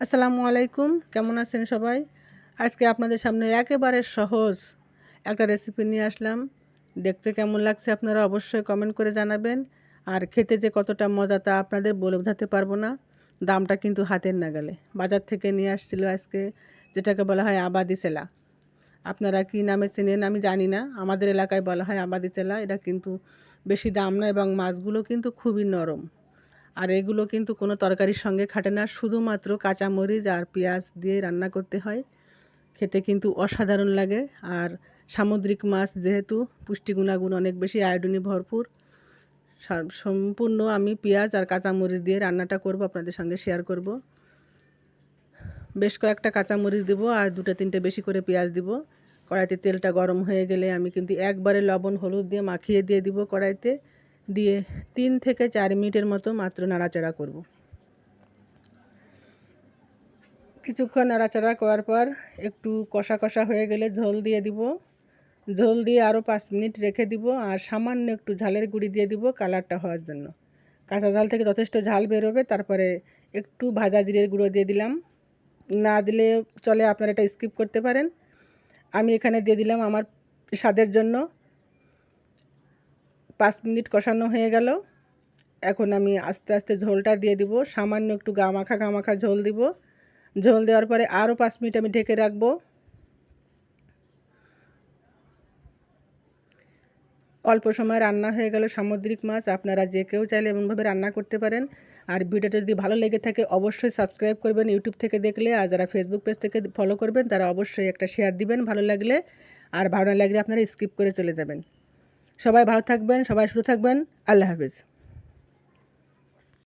আসসালামু আলাইকুম। কেমন আছেন সবাই? আজকে আপনাদের সামনে একেবারে সহজ একটা রেসিপি নিয়ে আসলাম। দেখতে কেমন লাগছে আপনারা অবশ্যই কমেন্ট করে জানাবেন। আর খেতে যে কতটা মজা তা আপনাদের বলে বোঝাতে পারব না। দামটা কিন্তু হাতের নাগালে। বাজার থেকে নিয়ে আসছিল আজকে, যেটাকে বলা হয় আবাদি সেলা। আপনারা কি নামে চেনেন আমি জানি না। আমাদের এলাকায় বলা হয় আবাদি চেলা এটা কিন্তু বেশি দাম না এবং মাছগুলো কিন্তু খুবই নরম। আর এগুলো কিন্তু কোনো তরকারির সঙ্গে খাটে না। শুধুমাত্র কাঁচামরিচ আর পেঁয়াজ দিয়ে রান্না করতে হয়। খেতে কিন্তু অসাধারণ লাগে। আর সামুদ্রিক মাছ যেহেতু, পুষ্টি গুণাগুণ অনেক বেশি আয়োডিনে ভরপুর। সম্পূর্ণ আমি পেঁয়াজ আর কাঁচামরিচ দিয়ে রান্নাটা করব, আপনাদের সঙ্গে শেয়ার করব। বেশ কয়েকটা কাঁচামরিচ দেবো আর দুটো তিনটে বেশি করে পেঁয়াজ দিব। কড়াইতে তেলটা গরম হয়ে গেলে আমি কিন্তু একবারে লবণ, হলুদ দিয়ে মাখিয়ে দিয়ে দিব কড়াইতে। দিয়ে তিন থেকে চার মিনিটের মতো মাত্র নাড়াচাড়া করব। কিছুক্ষণ নাড়াচাড়া করার পর একটু কষা কষা হয়ে গেলে ঝোল দিয়ে দিব। ঝোল দিয়ে আরও পাঁচ মিনিট রেখে দিব আর সামান্য একটু ঝালের গুঁড়ি দিয়ে দিব কালারটা হওয়ার জন্য। কাঁচা ঝাল থেকে যথেষ্ট ঝাল বেরোবে, তারপরে একটু ভাজা জিরের গুঁড়ো দিয়ে দিলাম। না দিলে চলে আপনারা এটা স্কিপ করতে পারেন। আমি এখানে দিয়ে দিলাম আমার স্বাদের জন্য পাঁচ মিনিট কষানো হয়ে গেল। এখন আমি আস্তে আস্তে ঝোলটা দিয়ে দিব। সামান্য একটু গামাখা গামাখা ঝোল দিব। ঝোল দেওয়ার পরে আরও পাঁচ মিনিট আমি ঢেকে রাখব। অল্প সময় রান্না হয়ে গেল সামুদ্রিক মাছ। আপনারা যে কেউ চাইলে এমনভাবে রান্না করতে পারেন। আর ভিডিওটা যদি ভালো লেগে থাকে, অবশ্যই সাবস্ক্রাইব করবেন ইউটিউব থেকে দেখলে। আর যারা ফেসবুক পেজ থেকে ফলো করবেন, তারা অবশ্যই একটা শেয়ার দিবেন। ভালো লাগলে, আর ভালো না লাগলে আপনারা স্কিপ করে চলে যাবেন। সবাই ভালো থাকবেন সবাই সুস্থ থাকবেন। আল্লাহ হাফিজ।